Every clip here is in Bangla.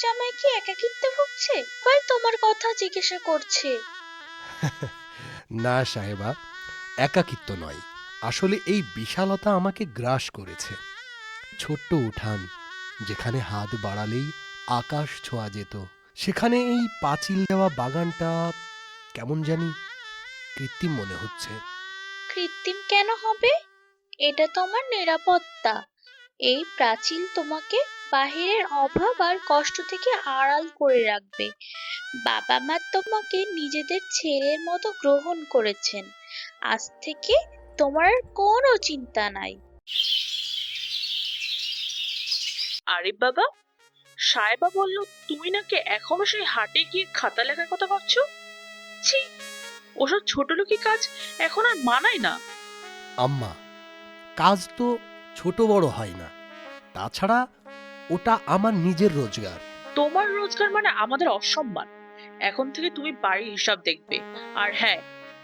জামাই কি একাকিত্বে ভুগছে? ভাই তোমার কথা জিজ্ঞাসা করছে। না সাহেবা একাকিত্ব নয়। আসলে এই বিশালতা আমাকে গ্রাস করেছে। ছোট্ট উঠান যেখানে হাত বাড়ালেই আকাশ ছোঁয়া যেত। সেখানে এই পাঁচিল দেওয়া বাগানটা কেমন জানি কৃত্রিম মনে হচ্ছে। কৃত্রিম কেন হবে? এটা তোমার নিরাপত্তা। এই প্রাচীন তোমাকে বাহিরের অভাব আর কষ্ট থেকে আড়াল করে রাখবে। বাবা মা তোমাকে নিজেদের ছেলের মতো গ্রহণ করেছেন। আজ থেকে তোমার আর কোনো চিন্তা নাই। আরে বাবা সাহেবা বলল তুমি নাকি এখনও সেই হাটে গিয়ে খাতা লেখার কথা ভাবছ? ছি ওসব ছোট লোকি কাজ এখন আর মানায় না। আম্মা কাজ তো ছোট বড় হয় না। তাছাড়া ওটা আমার নিজের রোজগার। তোমার রোজগার মানে আমাদের অসম্মান। এখন থেকে তুমি বাড়ির হিসাব দেখবে। আর হ্যাঁ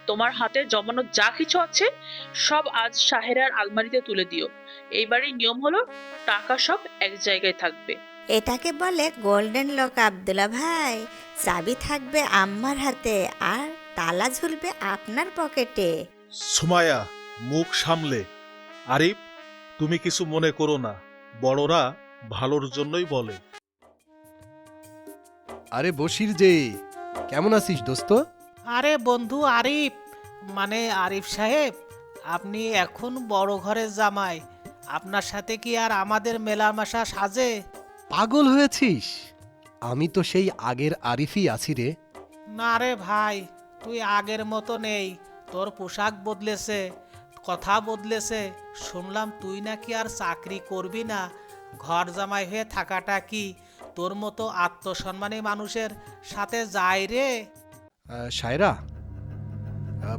তোমার হাতে জমানো যা কিছু আছে সব আজ সাহেরার আলমারিতে তুলে দিও। এই বাড়ির নিয়ম হলো টাকা সব এক জায়গায় থাকবে। এটাকে বলে গোল্ডেন লক আব্দুল্লা ভাই। চাবি থাকবে আম্মার হাতে আর তালা ঝুলবে আপনার পকেটে। সুমায়া মুখ সামলে। আরিফ তুমি কিছু মনে করো না। বড়রা ভালোর জন্যই বলে। আরে বসির যে কেমন আছিস দোস্ত? আরে বন্ধু আরিফ মানে আরিফ সাহেব আপনি এখন বড় ঘরের জামাই আপনার সাথে কি আর আমাদের মেলামেশা সাজে? পাগল হয়েছিস? আমি তো সেই আগের আরিফই আছি রে। না রে ভাই তুই আগের মতো নেই তোর পোশাক বদলেছে কথা বদলেছে শুনলাম তুই নাকি আর চাকরি করবি না ঘর জামাই হয়ে থাকাটা কি তোর মতো আত্মসম্মানী মানুষের সাথে যায় রে? সায়রা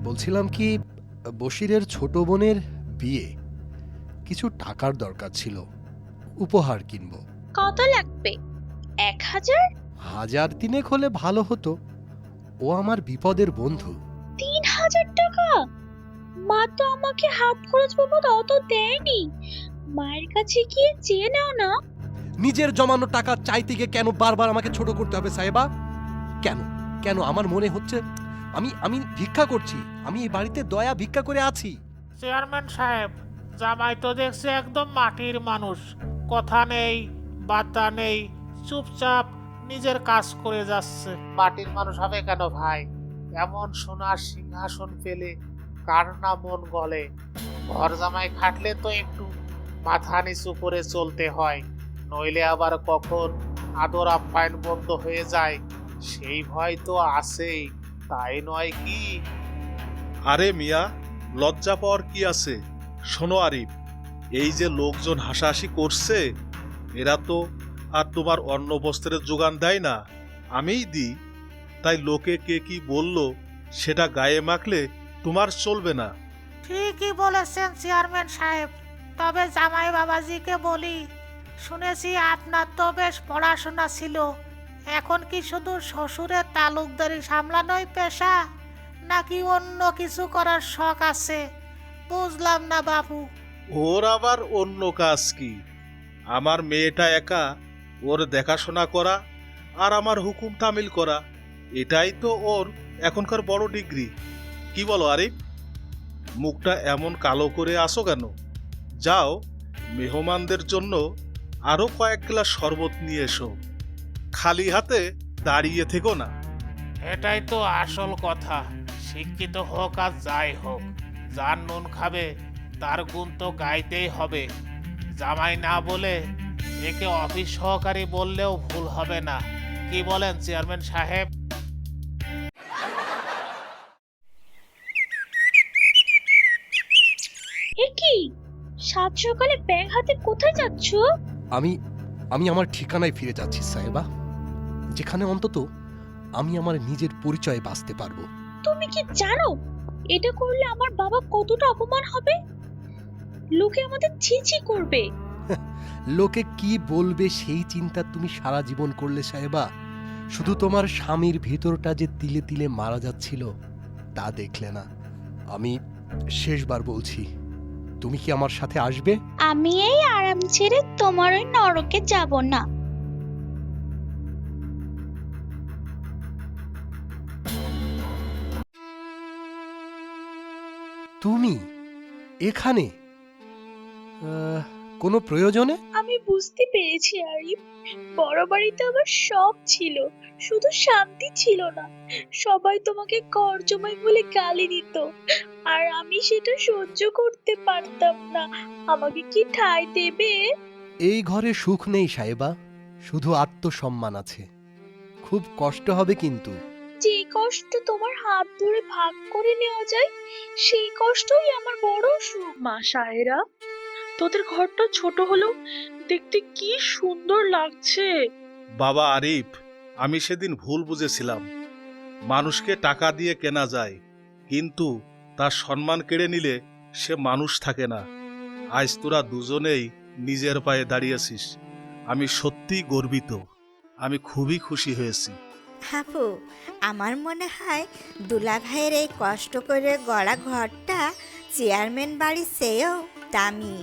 বলছিলাম কি বশিরের ছোট বোনের বিয়ে। কিছু টাকার দরকার ছিল উপহার কিনবো। কত লাগবে? এক হাজার? হাজার তিনেক হলে ভালো হতো। ও আমার বিপদের বন্ধু। তিন হাজার টাকা? মা তো আমাকে হাত খরচ বাবদ অত দেয়নি। মায়ের কাছে গিয়ে চেয়ে নাও না। নিজের জমানো টাকা চাইতে গিয়ে কেন বারবার আমাকে ছোট করতে হবে সাহেবা? কেন? কেন আমার মনে হচ্ছে আমি আমি ভিক্ষা করছি আমি এই বাড়িতে দয়া ভিক্ষা করে আছি। চেয়ারম্যান সাহেব জামাই তো দেখছে একদম মাটির মানুষ। কথা নেই বার্তা নেই চুপচাপ নিজের কাজ করে যাচ্ছে। মাটির মানুষ হবে কেন ভাই? এমন সোনার সিংহাসন পেলে কার না মন গলে? ঘর জামাই খাটলে তো একটু মাথা নিচু করে চলতে হয় নইলে আবার কখন আদর আপ্যায়ন বন্ধ হয়ে যায় সেই ভয় তো আছেই তাই নয় কি? আরে মিয়া লজ্জা পাওয়ার কি আছে? শোনো আরিফ এই যে লোকজন হাসাহাসি করছে এরা তো আর তোমার অন্ন বস্ত্রের যোগান দেয় না আমিই দিই। তাই লোকে কে কি বলল সেটা গায়ে মাখলে তোমার চলবে না। ঠিকই বলেছেন চেয়ারম্যান সাহেব। তবে জামাই বাবাজিকে বলি, শুনেছি আপনার তো বেশ পড়াশোনা ছিল। এখন কি শুধু শ্বশুরের তালুকদারি সামলানোই পেশা, নাকি অন্য কিছু করার শখ আছে? বুঝলাম না বাবু ওর আবার অন্য কাজ কি? আমার মেয়েটা একা, ওর দেখাশোনা করা আর আমার হুকুম তামিল করা, এটাই তো ওর এখনকার বড় ডিগ্রি। কি বলো আরিফ? মুখটা এমন কালো করে আসো কেন? যাও, মেহমানদের জন্য আরও কয়েক গ্লাস শরবত নিয়ে এসো। খালি হাতে দাঁড়িয়ে থেকো না। এটাই তো আসল কথা। শিক্ষিত হোক আর যাই হোক, যার নুন খাবে, তার গুণ তো গাইতেই হবে। জামাই না বলে একে অফিস সহকারী বললেও ভুল হবে না। কি বলেন চেয়ারম্যান সাহেব? সাত সকালে ব্যাগ হাতে কোথায় যাচ্ছ? আমি আমি আমার ঠিকানায় ফিরে যাচ্ছি সাহেবা যেখানে অন্তত আমি আমার নিজের পরিচয়ে বাঁচতে পারব। তুমি কি জানো এটা করলে আমার বাবা কতটা অপমান হবে? লোকে আমাদের ছিছি করবে। লোকে কি বলবে সেই চিন্তা তুমি সারা জীবন করলে সাহেবা শুধু তোমার স্বামীর ভিতরটা যে তিলে তিলে মারা যাচ্ছিল তা দেখলে না। আমি শেষবার বলছি। তুমি কি আমার সাথে আসবে? আমি এই আরাম ছেড়ে তোমার ওই নরকে যাব না। তুমি এখানে? আহ, কোনো প্রয়োজনে? আমি বুঝতে পেরেছি আরিফ। বড় বাড়িতে আমার সব ছিল শুধু শান্তি ছিল না। সবাই তোমাকে করজমাই বলে গালি দিত আর আমি সেটা সহ্য করতে পারতাম না। আমাকে কি ঠাঁই দেবে? এই ঘরে সুখ নেই সাহেবা শুধু আত্মসম্মান আছে। খুব কষ্ট হবে কিন্তু। যে কষ্ট তোমার হাত ধরে ভাগ করে নেওয়া যায় সেই কষ্টই আমার বড় সুখ। মা সাহেরা তোদের ঘরটা ছোট হলেও দেখতে কি সুন্দর লাগছে। বাবা আরিফ আমি সেদিন ভুল বুঝেছিলাম। মানুষকে টাকা দিয়ে কেনা যায় কিন্তু তার সম্মান কেড়ে নিলে সে মানুষ থাকে না। আজ তোরা দুজনেই নিজের পায়ে দাঁড়িয়েছিস। আমি সত্যিই গর্বিত। আমি খুবই খুশি হয়েছি। হাপু আমার মনে হয় দুলা ভাইয়ের এই কষ্ট করে গড়া ঘরটা চেয়ারম্যান বাড়ির চেয়েও দামি।